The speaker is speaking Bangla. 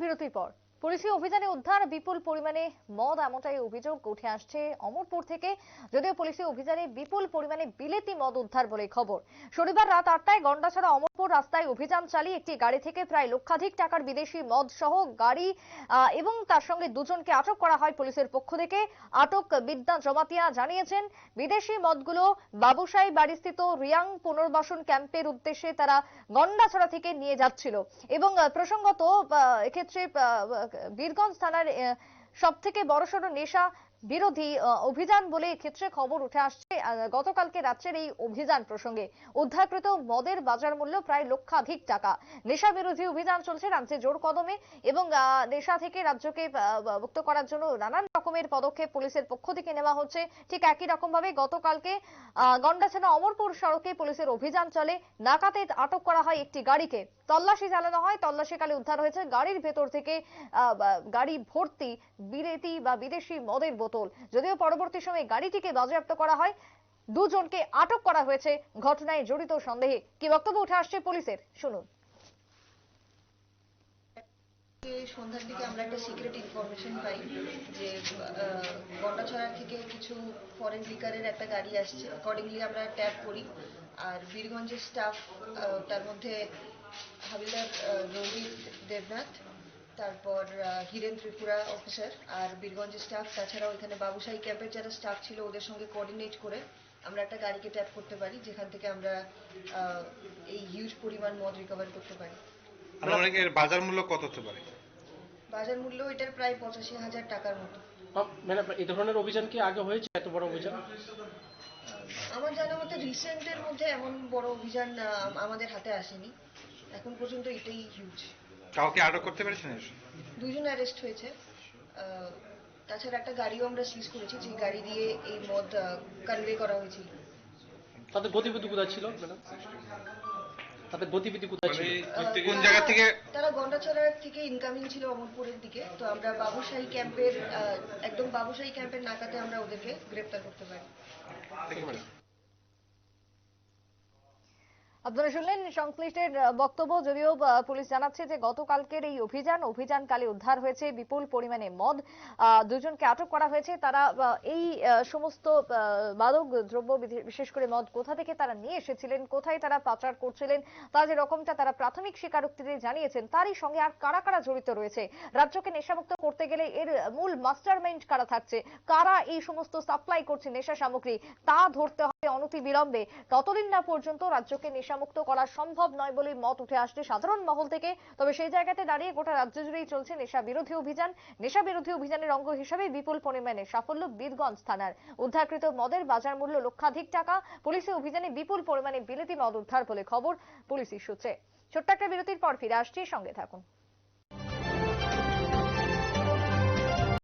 বিরতির পর। পুলিশি অভিযানে উদ্ধার, বিপুল পরিমাণে মদ এমনটাই অভিযোগ উঠে আসছে অমরপুর থেকে। যদিও পুলিশি অভিযানে বিপুল পরিমাণে বিলেতি মদ উদ্ধার বলে খবর। শনিবার রাত আটটায় গন্ডাছড়া অমরপুর রাস্তায় অভিযান চালিয়ে একটি গাড়ি থেকে প্রায় লক্ষাধিক টাকার বিদেশি মদ সহ গাড়ি এবং তার সঙ্গে দুজনকে আটক করা হয় পুলিশের পক্ষ থেকে। আটক বিদ্যা জমাতিয়া জানিয়েছেন, বিদেশি মদগুলো বাবুসাই বাড়িস্থিত রিয়াং পুনর্বাসন ক্যাম্পের উদ্দেশ্যে তারা গন্ডাছড়া থেকে নিয়ে যাচ্ছিল। এবং প্রসঙ্গত এক্ষেত্রে আহ, বীরগঞ্জ থানার সব থেকে বড়সড় নেশা বিরোধী অভিযান বলে এক্ষেত্রে খবর উঠে আসছে। গতকালকে রাত্রের এই অভিযান প্রসঙ্গে উদ্ধারকৃত মদের বাজার মূল্য প্রায় লক্ষাধিক টাকা। নেশা বিরোধী অভিযান চলছে রাজ্যে জোর কদমে এবং নেশা থেকে রাজ্যকে মুক্ত করার জন্য নানান রকমের পদক্ষেপ পুলিশের পক্ষ থেকে নেওয়া হচ্ছে। ঠিক একই রকম ভাবে গতকালকে গন্ডাছানা অমরপুর সড়কে পুলিশের অভিযান চলে। নাকাতে আটক করা হয় একটি গাড়িকে। তল্লাশি চালানো হয়। তল্লাশিকালে উদ্ধার হয়েছে গাড়ির ভেতর থেকে গাড়ি ভর্তি বিলেতি বা বিদেশি মদের বোতল। যদিও পরবর্তী সময়ে গাড়িটিকে বাজেয়াপ্ত করা হয়, দুজনকে আটক করা হয়েছে। ঘটনায় জড়িত সন্দেহে কি বক্তব্য উঠে আসছে পুলিশের? শুনুন। সন্ধ্যার দিকে আমরা একটা সিক্রেট ইনফরমেশন পাই যে গন্ডাছড়া থেকে কিছু ফরেন লিকারের একটা গাড়ি আসছে। অ্যাকর্ডিংলি আমরা ট্যাপ করি। আর বীরগঞ্জের স্টাফ তার মধ্যে হাবিলদার রোহিত দেবনাথ তারপর হিরেন ত্রিপুরা অফিসার আর বীরগঞ্জের স্টাফ তাছাড়াও এখানে বাবুসাই ক্যাম্পের যারা স্টাফ ছিল ওদের সঙ্গে কোঅর্ডিনেট করে আমরা একটা গাড়িকে ট্যাপ করতে পারি যেখান থেকে আমরা এই হিউজ পরিমাণ মদ রিকভার করতে পারি। এর বাজার মূল্য কত হতে পারে? বাজার মূল্য এটার প্রায় পঁচাশি হাজার টাকার মতো। ম্যাডাম এই ধরনের অভিযান কি আগে হয়েছে এত বড় অভিযান? আমার জানা মতে রিসেন্টের মধ্যে এমন বড় অভিযান আমাদের হাতে আসেনি। এখন পর্যন্ত এটাই হিউজ কাউকে আটক করতে পেরেছেন দুজন অ্যারেস্ট হয়েছে। তাছাড়া একটা গাড়িও আমরা সিজ করেছি যে গাড়ি দিয়ে এই মদ কনভে করা হয়েছিল। তাদের গতিবিধি কোথায় ছিল তাদের গতিবিধি কোথায় ছিল? কোন জায়গা থেকে তারা গন্ডাছড়ার থেকে ইনকামিং ছিল অমরপুরের দিকে। তো আমরা বাবুশাহী ক্যাম্পের আহ, একদম বাবুশাহী ক্যাম্পের নাকাতে আমরা ওদেরকে গ্রেপ্তার করতে পারি। আপনারা শুনলেন সংশ্লিষ্টের বক্তব্য। যদিও পুলিশ জানাচ্ছে যে গতকালকের এই অভিযান, অভিযানকালে উদ্ধার হয়েছে বিপুল পরিমাণে মদ। দুজনকে আটক করা হয়েছে। তারা এই সমস্ত মাদক, দ্রব্য বিশেষ করে মদ, কোথা থেকে তারা নিয়ে এসেছিলেন, কোথায় তারা পাচার করছিলেন, তা যে রকমটা তারা প্রাথমিক স্বীকারোক্তিতে জানিয়েছেন, তারই সঙ্গে আর কারা কারা জড়িত রয়েছে? রাজ্যকে নেশামুক্ত করতে গেলে এর মূল মাস্টারমাইন্ড কারা থাকছে? কারা এই সমস্ত সাপ্লাই করছে নেশা সামগ্রী? তা ধরতে হবে অনতি বিলম্বে ততদিন না পর্যন্ত রাজ্যকে নেশামুক্ত করা সম্ভব নয় বলে মত উঠে আসছে সাধারণ মহল থেকে। তবে সেই জায়গাতে দাঁড়িয়ে গোটা রাজ্য জুড়েই চলছে নেশা বিরোধী অভিযান। নেশা বিরোধী অভিযানের অঙ্গ হিসেবে বিপুল পরিমাণে সাফল্য বীরগঞ্জ থানার। উদ্ধারকৃত মদের বাজার মূল্য লক্ষাধিক টাকা। পুলিশের অভিযানে বিপুল পরিমাণে বিলেতি মদ উদ্ধার বলে খবর পুলিশের সূত্রে ছোট্ট একটা বিরতির পর ফিরে আসছি, সঙ্গে থাকুন।